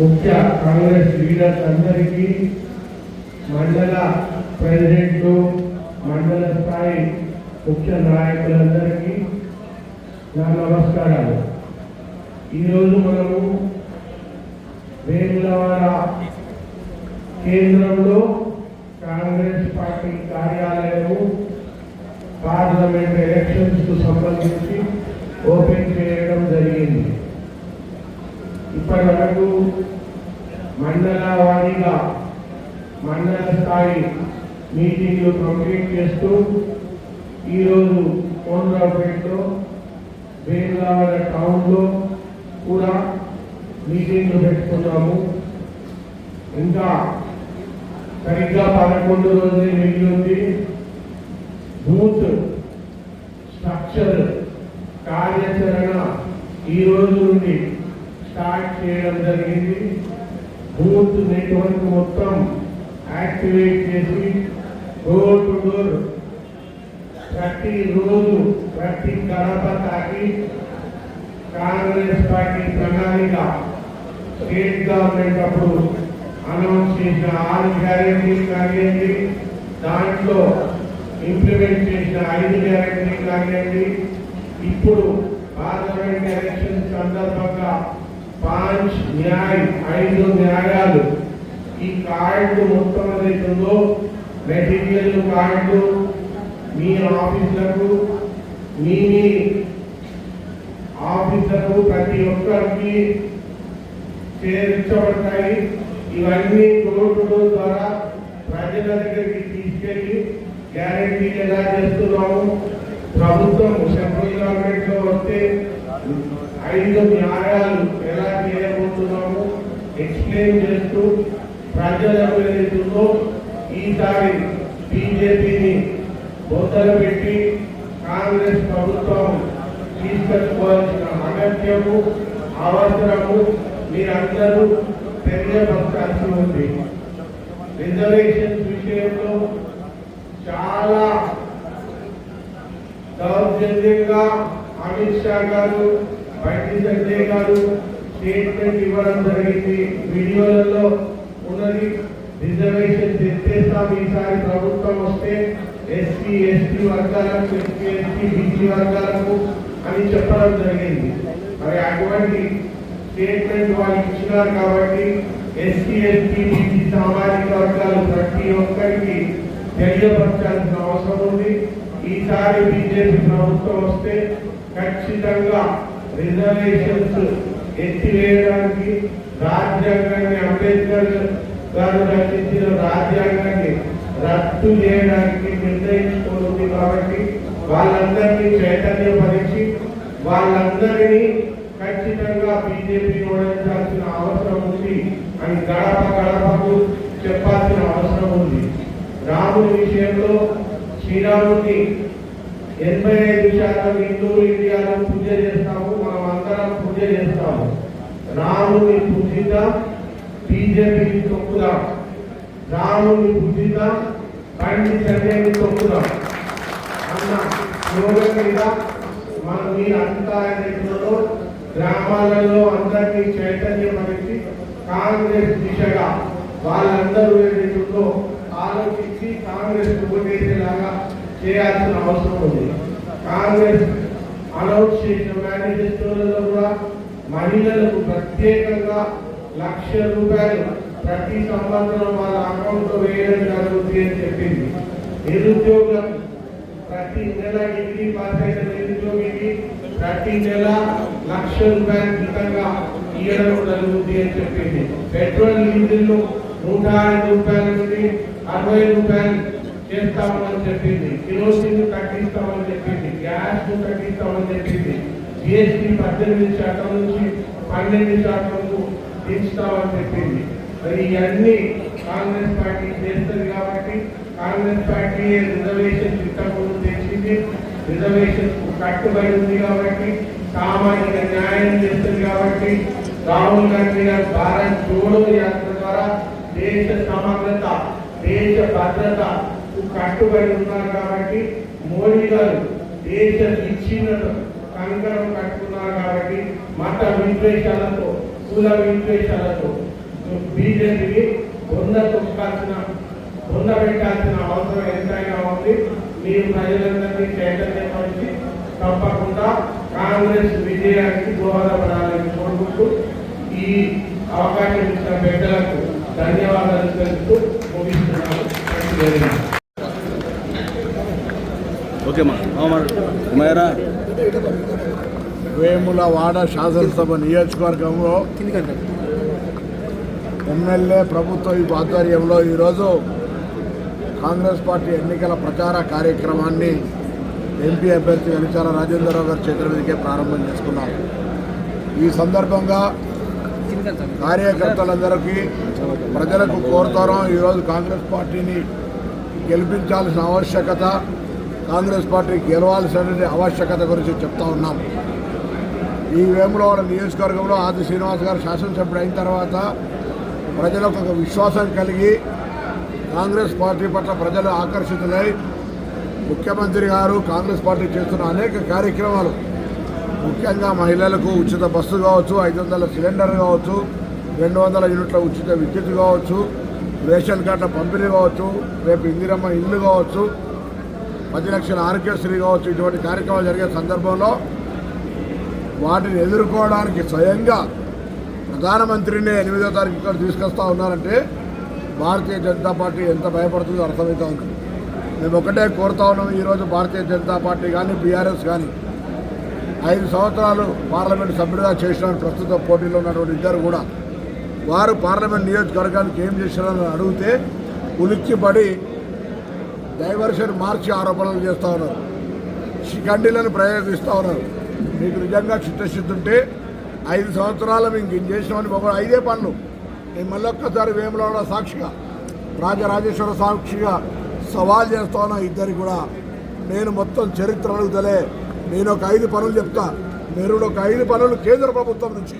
ముఖ్య కాంగ్రెస్ లీడర్స్ అందరికీ మండల ప్రెసిడెంట్లు మండల స్థాయి ముఖ్య నాయకులందరికీ నా నమస్కారాలు. ఈరోజు మనము వేములవాడ కేంద్రంలో కాంగ్రెస్ పార్టీ కార్యాలయము పార్లమెంట్ ఎలక్షన్స్కు సంబంధించి ఓపెన్ చేయడం జరిగింది. ఇప్పటి వరకు మండల వారీగా మండల స్థాయి మీటింగ్లు కంప్లీట్ చేస్తూ ఈరోజు కోనరావుపేటలో వేములవాడ టౌన్లో కూడా మీటింగ్లు పెట్టుకున్నాము. ఇంకా సరిగ్గా పదకొండు రోజులే మిగిలింది బూత్ స్ట్రక్చర్ కార్యాచరణ ఈ రోజు నుండి స్టార్ట్ చేయడం జరిగింది. బూత్ నెట్వర్క్ మొత్తం యాక్టివేట్ చేసి డోర్ టు డోర్ ప్రతి రోజు ప్రతి గడప తాకి కాంగ్రెస్ పార్టీ ప్రణాళిక స్టేట్ గవర్నమెంట్ అప్పుడు అనౌన్స్ చేసిన ఆరు గ్యారెంటీలు కానివ్వండి దాంట్లో ఇంప్లిమెంట్ చేసిన ఐదు గ్యారెంటీలు కానివ్వండి ఇప్పుడు పార్లమెంట్ ఎలక్షన్ సందర్భంగా పాంచ్ న్యాయ్ ఐదు న్యాయాలు. ఈ కార్డు మొత్తం ఏదైతుందో మెటీరియల్ కార్డు మీ ఆఫీసులకు మీ మీ ప్రతి ఒక్కరికి చేర్చబడతాయి. ఇవన్నీ కోర్టుల ద్వారా ప్రజల దగ్గరికి తీసుకెళ్ళి గ్యారంటీ ఎలా చేస్తున్నాము? ప్రభుత్వం సెంట్రల్ గవర్నమెంట్లో వస్తే ఐదు న్యాయాలు ఎలా ఎక్స్ప్లెయిన్ చేస్తూ ప్రజలకు ఏదైతుందో ఈసారి బీజేపీని బొద్దలు పెట్టి కాంగ్రెస్ ప్రభుత్వం తీసుకొచ్చుకోవాల్సిన అగత్యము అవసరము మీరందరూ తెలియపరచాల్సి ఉంది. రిజర్వేషన్స్ విషయంలో చాలా దౌర్జన్యంగా అమిత్ షా గారు బండి సంజయ్ గారు స్టేట్మెంట్ ఇవ్వడం జరిగింది. వీడియోలలో ఉన్నది రిజర్వేషన్ తెచ్చేస్తాం. ఈసారి ప్రభుత్వం వస్తే ఎస్సీ ఎస్టీ వర్గాలకు ఎస్సీ ఎస్టీ బీసీ వర్గాలకు అని చెప్పడం జరిగింది. మరి అటువంటి స్టేట్మెంట్ వాళ్ళు ఇచ్చినారు కాబట్టి ఎస్సీ ఎస్టీ బీసీ సామాజిక వర్గాలు ప్రతి ఒక్కరికి తెలియపరచాల్సిన అవసరం ఉంది. ఈసారి బీజేపీ ప్రభుత్వం వస్తే ఖచ్చితంగా రిజర్వేషన్స్ ఎత్తివేయడానికి రాజ్యాంగాన్ని అంబేద్కర్ గారు రచించిన రాజ్యాంగాన్ని రద్దు చేయడానికి నిర్ణయించుకుంటుంది కాబట్టి వాళ్ళందరినీ చైతన్యపరిచి వాళ్ళందరినీ ఖచ్చితంగా బీజేపీ ఓడించాల్సిన అవసరం ఉంది అని గడప గడపకు చెప్పాల్సిన అవసరం ఉంది. రాముడి విషయంలో శ్రీరాముడిని ఎనభై ఐదు శాతం హిందూ ఇండియాలో పూజ చేస్తాము. సంవత్సరాలు పూజ చేస్తాము. రాముని పూజిద్దాం బీజేపీని తొక్కుదాం రాముని పూజిద్దాం బండి సంజయ్ని తొక్కుదాం అన్న యోగం మీద మన మీరంతా ఏదైతుందో గ్రామాలలో అందరినీ అనేది కాంగ్రెస్ దిశగా వాళ్ళందరూ ఏదైతుందో ఆలోచించి కాంగ్రెస్ ఓటేసేలాగా చేయాల్సిన అవసరం ఉంది. కాంగ్రెస్ అనౌన్స్ చేసిన మేనిఫెస్టోలలో కూడా మహిళలకు ప్రత్యేకంగా లక్ష రూపాయలు ప్రతి సంవత్సరం వాళ్ళ అకౌంట్లో వేయడం జరుగుతుంది అని చెప్పింది. నిరుద్యోగం ప్రతి నెల డిగ్రీ పాస్ అయిన నిరుద్యోగికి ప్రతి నెల లక్ష రూపాయల క్రితంగా ఇవ్వడం జరుగుతుంది అని చెప్పింది. పెట్రోల్ డీజిల్ నూట ఐదు రూపాయల నుండి అరవై రూపాయలు చేస్తామని చెప్పింది. కిరోసిన్ తగ్గిస్తామని చెప్పింది. గ్యాస్ తగ్గిస్తామని చెప్పింది. జిఎస్టీ పద్దెనిమిది శాతం నుంచి పన్నెండు శాతంకు పెంచుతామని చెప్పింది. మరి ఇవన్నీ కాంగ్రెస్ పార్టీ చేస్తుంది కాబట్టి కాంగ్రెస్ పార్టీ రిజర్వేషన్ ఇంతకుముందు తెచ్చింది? రిజర్వేషన్ కట్టుబడి ఉంది కాబట్టి సామాజిక న్యాయం చేస్తుంది కాబట్టి రాహుల్ గాంధీ గారు భారత్ జోడో యాత్ర ద్వారా దేశ సమగ్రత దేశ భద్రత కట్టుబడి ఉన్నారు కాబట్టి మోడీ గారు దేశ విచ్ఛిన్నత కంకణం కట్టుకున్నారు కాబట్టి మత విద్వేషాలతో కుల విద్వేషాలతో బీజేపీని బొంద తొక్కాల్సిన బొంద పెట్టాల్సిన అవసరం ఎంతైనా ఉంది. మీరు ప్రజలందరినీ చైతన్యపరిచి తప్పకుండా కాంగ్రెస్ విజయానికి దోహదపడాలని కోరుకుంటూ ఈ అవకాశం ఇచ్చిన పెద్దలకు ధన్యవాదాలు. మేరా వేములవాడ శాసనసభ నియోజకవర్గంలో ఎమ్మెల్యే ప్రభుత్వ ఈ ఆధ్వర్యంలో ఈరోజు కాంగ్రెస్ పార్టీ ఎన్నికల ప్రచార కార్యక్రమాన్ని ఎంపీ అభ్యర్థి వెలిచాల రాజేంద్రరావు గారి చేతుల మీదకే ప్రారంభం చేసుకున్నారు. ఈ సందర్భంగా కార్యకర్తలందరికీ ప్రజలకు కోరుతారం? ఈరోజు కాంగ్రెస్ పార్టీని గెలిపించాల్సిన ఆవశ్యకత కాంగ్రెస్ పార్టీ గెలవాల్సినటువంటి ఆవశ్యకత గురించి చెప్తా ఉన్నాం. ఈ వేములవాడ నియోజకవర్గంలో ఆది శ్రీనివాస్ గారు శాసనసభ్యుడు అయిన తర్వాత ప్రజలకు ఒక విశ్వాసం కలిగి కాంగ్రెస్ పార్టీ పట్ల ప్రజలు ఆకర్షితులై ముఖ్యమంత్రి గారు కాంగ్రెస్ పార్టీ చేస్తున్న అనేక కార్యక్రమాలు ముఖ్యంగా మహిళలకు ఉచిత బస్సు కావచ్చు ఐదు వందల సిలిండర్ కావచ్చు రెండు వందల యూనిట్ల ఉచిత విద్యుత్ కావచ్చు రేషన్ కార్డుల పంపిణీ కావచ్చు రేపు ఇందిరమ్మ ఇల్లు కావచ్చు పది లక్షల ఆరోగ్యశ్రీ కావచ్చు ఇటువంటి కార్యక్రమాలు జరిగే సందర్భంలో వాటిని ఎదుర్కోవడానికి స్వయంగా ప్రధానమంత్రిని ఎనిమిదో తారీఖు ఇక్కడ తీసుకొస్తా ఉన్నారంటే భారతీయ జనతా పార్టీ ఎంత భయపడుతుందో అర్థమవుతా ఉంది. మేము ఒకటే కోరుతా ఉన్నాం ఈరోజు భారతీయ జనతా పార్టీ కానీ బీఆర్ఎస్ కానీ ఐదు సంవత్సరాలు పార్లమెంట్ సభ్యుడిగా చేసిన ప్రస్తుత పోటీలో ఉన్నటువంటి ఇద్దరు కూడా వారు పార్లమెంట్ నియోజకవర్గానికి ఏం చేశారని అడిగితే ఉలిక్కిపడి డైవర్షన్ మార్చి ఆరోపణలు చేస్తూ ఉన్నారు. శిఖండిలను ప్రయోగిస్తూ ఉన్నారు. మీకు నిజంగా చిత్తశుద్ధి ఉంటే ఐదు సంవత్సరాలు మేము ఏం చేసినామని బాబు ఐదే పనులు. నేను మళ్ళొక్కసారి వేములవాడ సాక్షిగా రాజరాజేశ్వర సాక్షిగా సవాల్ చేస్తా ఉన్నా ఇద్దరికి కూడా. నేను మొత్తం చరిత్ర అడుగుతలే. నేను ఒక ఐదు పనులు చెప్తా. మీరు ఒక ఐదు పనులు కేంద్ర ప్రభుత్వం నుంచి.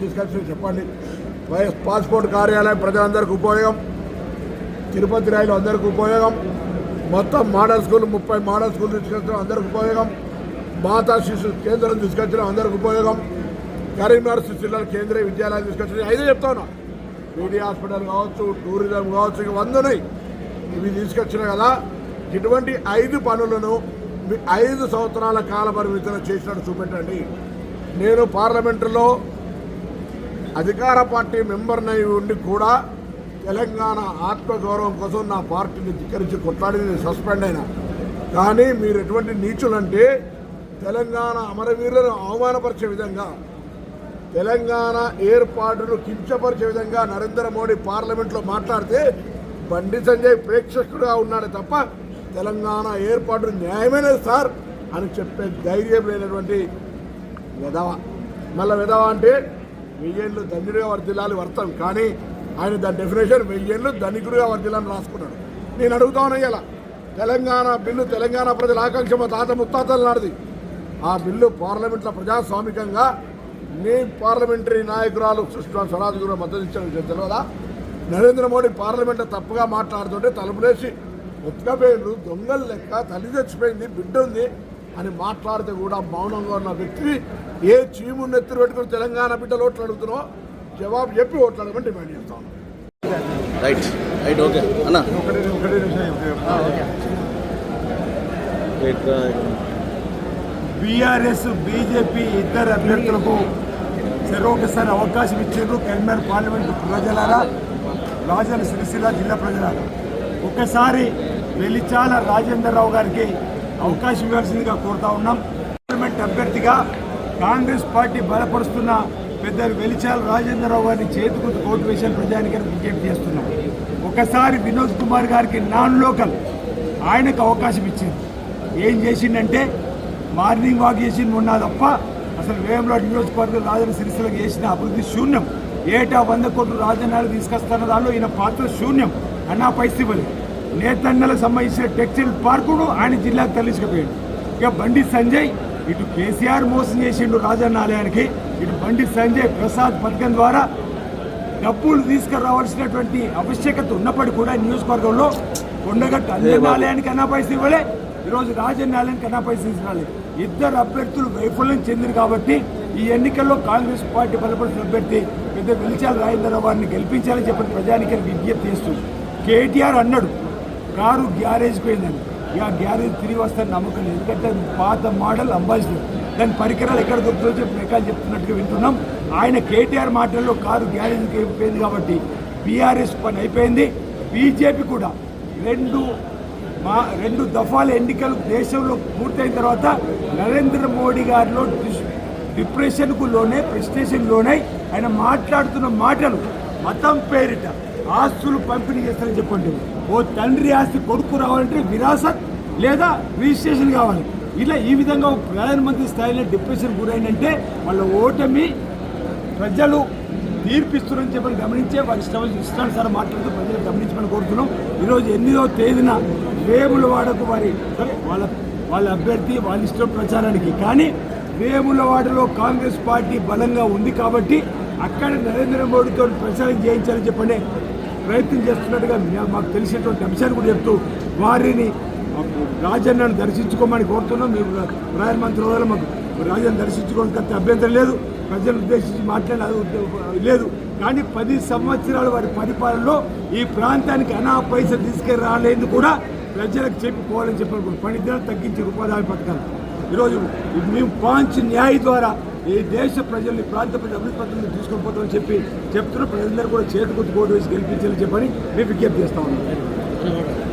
తీసుకొచ్చి చెప్పండి. వైఎస్ పాస్పోర్ట్ కార్యాలయం ప్రజలందరికీ ఉపయోగం. తిరుపతి రైలు అందరికి ఉపయోగం. మొత్తం మోడల్ స్కూల్ ముప్పై మోడల్ స్కూల్ తీసుకొచ్చడం అందరికి ఉపయోగం. మాతా శిశు కేంద్రం తీసుకొచ్చడం అందరికి ఉపయోగం. కరీంనగర్ శిశుల కేంద్రీయ విద్యాలయం తీసుకొచ్చడం చెప్తా చెప్తాను పీడీ హాస్పిటల్ కావచ్చు టూరిజం కావచ్చు ఇవి వందనాయి ఇవి తీసుకొచ్చిన కదా. ఇటువంటి ఐదు పనులను మీ ఐదు సంవత్సరాల కాల పరిమితిలో చేసినట్టు చూపెట్టండి. నేను పార్లమెంటులో అధికార పార్టీ మెంబర్నై ఉండి కూడా తెలంగాణ ఆత్మగౌరవం కోసం నా పార్టీని ధిక్కరించి కొట్లాడి నేను సస్పెండ్ అయినా. కానీ మీరు ఎటువంటి నీచులంటే తెలంగాణ అమరవీరులను అవమానపరిచే విధంగా తెలంగాణ ఏర్పాటును కించపరిచే విధంగా నరేంద్ర మోడీ పార్లమెంట్లో మాట్లాడితే బండి సంజయ్ ప్రేక్షకుడుగా ఉన్నాడు తప్ప తెలంగాణ ఏర్పాటు న్యాయమైనది సార్ అని చెప్పే ధైర్యం లేనటువంటి విధవ. మళ్ళీ విధవ అంటే వెయ్యేళ్ళు ధన్యుడిగా వర్దిల్లాలి వర్తం. కానీ ఆయన దాని డెఫినేషన్ వెయ్యేళ్ళు ధనికుడిగా వర్దిల్లని రాసుకున్నాడు. నేను అడుగుతాను ఇలా తెలంగాణ బిల్లు తెలంగాణ ప్రజల ఆకాంక్ష మా తాత ముత్తాతలు నాడిది ఆ బిల్లు పార్లమెంట్లో ప్రజాస్వామికంగా మీ పార్లమెంటరీ నాయకురాలు సుష్మా స్వరాజ్ కూడా మద్దతు ఇచ్చిన తెలియదా? నరేంద్ర మోడీ పార్లమెంట్లో తప్పుగా మాట్లాడుతుంటే తలుపులేసి ఉత్కబేళ్ళు దొంగలు లెక్క తల్లి తెచ్చిపోయింది బిడ్డ ఉంది అని మాట్లాడితే కూడా మౌనంగా ఉన్న వ్యక్తి ఏ చీము నెత్తురు పెట్టుకుని తెలంగాణ బిడ్డలు ఓట్లు అడుగుతున్నావు జవాబు చెప్పి ఓట్లు అడగమని డిమాండ్ చేస్తాను రైట్. Right okay. అన్న? బీఆర్ఎస్ బీజేపీ ఇద్దరు అభ్యర్థులకు చెరొకసారి అవకాశం ఇచ్చారు కరీంనగర్ పార్లమెంటు ప్రజలారా రాజన్న సిరిసిల్ల జిల్లా ప్రజలారా. ఒకసారి వెలిచాల రాజేంద్రరావు గారికి అవకాశం ఇవ్వాల్సిందిగా కోరుతా ఉన్నాం. పార్లమెంట్ అభ్యర్థిగా కాంగ్రెస్ పార్టీ బలపరుస్తున్న పెద్దలు వెలిచాల రాజేంద్రరావు గారిని చేతికొద్దు కోర్టు విషయాలు ప్రజానికి విజ్ఞప్తి చేస్తున్నాం. ఒకసారి వినోద్ కుమార్ గారికి నాన్ లోకల్ ఆయనకు అవకాశం ఇచ్చింది. ఏం చేసిందంటే మార్నింగ్ వాక్ చేసింది ఉన్నా తప్ప అసలు వేములాడు నియోజకవర్గం రాజన్న సిరిసిలకు చేసిన అభివృద్ధి శూన్యం. ఏటా వంద కోట్లు రాజన్నాలు తీసుకొస్తున్న దానిలో ఈయన పాత్ర శూన్యం. అన్న పరిస్థితి నేతన్నలకు సంబంధించిన టెక్స్టైల్ పార్కును ఆయన జిల్లాకు తరలించుకుపోయాడు. ఇక బండి సంజయ్ ఇటు కేసీఆర్ మోసం చేసిండు రాజన్న ఆలయానికి ఇటు బండి సంజయ్ ప్రసాద్ పథకం ద్వారా డబ్బులు తీసుకురావాల్సినటువంటి ఆవశ్యకత ఉన్నప్పటికీ కూడా నియోజకవర్గంలో కొండగట్టు అంజన్ ఆలయానికి అన్నా పైసలు ఇవ్వలే ఈరోజు రాజన్న ఆలయానికి అన్నా పైసలు ఇవ్వాలి. ఇద్దరు అభ్యర్థులు వైఫల్యం చెందిరు కాబట్టి ఈ ఎన్నికల్లో కాంగ్రెస్ పార్టీ బలపడుతున్న అభ్యర్థి పెద్ద వెలిచాల రాయిందరో వారిని గెలిపించాలని చెప్పి ప్రజానికి విజ్ఞప్తి చేస్తూ కేటీఆర్ అన్నాడు కారు గ్యారేజ్కి పోయిందని. ఇక గ్యారేజ్ తిరిగి వస్తారని నమ్మకం లేదు. ఎందుకంటే పాత మోడల్ అంబాసిడర్. దాని పరికరాలు ఎక్కడ దొరుకుతుందో చెప్పి మెకాలు చెప్తున్నట్టుగా వింటున్నాం. ఆయన కేటీఆర్ మాటల్లో కారు గ్యారేజ్కి అయిపోయింది కాబట్టి బీఆర్ఎస్ పని అయిపోయింది. బీజేపీ కూడా రెండు మా రెండు దఫాల ఎన్నికలు దేశంలో పూర్తయిన తర్వాత నరేంద్ర మోడీ గారిలో డిప్రెషన్కు లోనే ప్రెస్టేషన్లోనే ఆయన మాట్లాడుతున్న మాటలు మతం పేరిట ఆస్తులు పంపిణీ చేస్తారని చెప్పండి. ఓ తండ్రి ఆస్తి కొడుకు రావాలంటే విరాసత్ లేదా రిజిస్ట్రేషన్ కావాలి. ఇలా ఈ విధంగా ఒక ప్రధానమంత్రి స్థాయిలో డిప్రెషన్ గురైందంటే వాళ్ళ ఓటమి ప్రజలు తీర్పిస్తున్నారని చెప్పని గమనించే వారి ఇష్టం ఇష్టానుసారం మాట్లాడుతూ ప్రజలు గమనించమని కోరుతున్నాం. ఈరోజు ఎనిమిదో తేదీన వేములవాడకు వారి సరే వాళ్ళ వాళ్ళ అభ్యర్థి వాళ్ళ ఇష్టం ప్రచారానికి. కానీ వేములవాడలో కాంగ్రెస్ పార్టీ బలంగా ఉంది కాబట్టి అక్కడ నరేంద్ర మోడీతో ప్రచారం చేయించాలని చెప్పనే ప్రయత్నం చేస్తున్నట్టుగా మాకు తెలిసినటువంటి అంశాన్ని కూడా చెప్తూ వారిని రాజన్నను దర్శించుకోమని కోరుతున్నాం. మీరు ప్రధానమంత్రి హోదాలో మాకు రాజన్న దర్శించుకోవడానికి అభ్యంతరం లేదు. ప్రజలను ఉద్దేశించి మాట్లాడే లేదు. కానీ పది సంవత్సరాలు వారి పరిపాలనలో ఈ ప్రాంతానికి అనా పైసలు తీసుకెళ్ళి కూడా ప్రజలకు చెప్పుకోవాలని చెప్పారు పని దినాలు తగ్గించి ఉపాధి పథకాలు. ఈరోజు మేము పాంచ్ న్యాయ ద్వారా ఈ దేశ ప్రజల్ని ప్రాంత ప్రజల అభివృద్ధి పథకాలు తీసుకొని పోతామని చెప్పి చెప్తున్న. ప్రజలందరూ కూడా చేతికొచ్చి ఓటు వేసి గెలిపించాలని చెప్పని మేము విజ్ఞప్తి చేస్తా ఉన్నాం.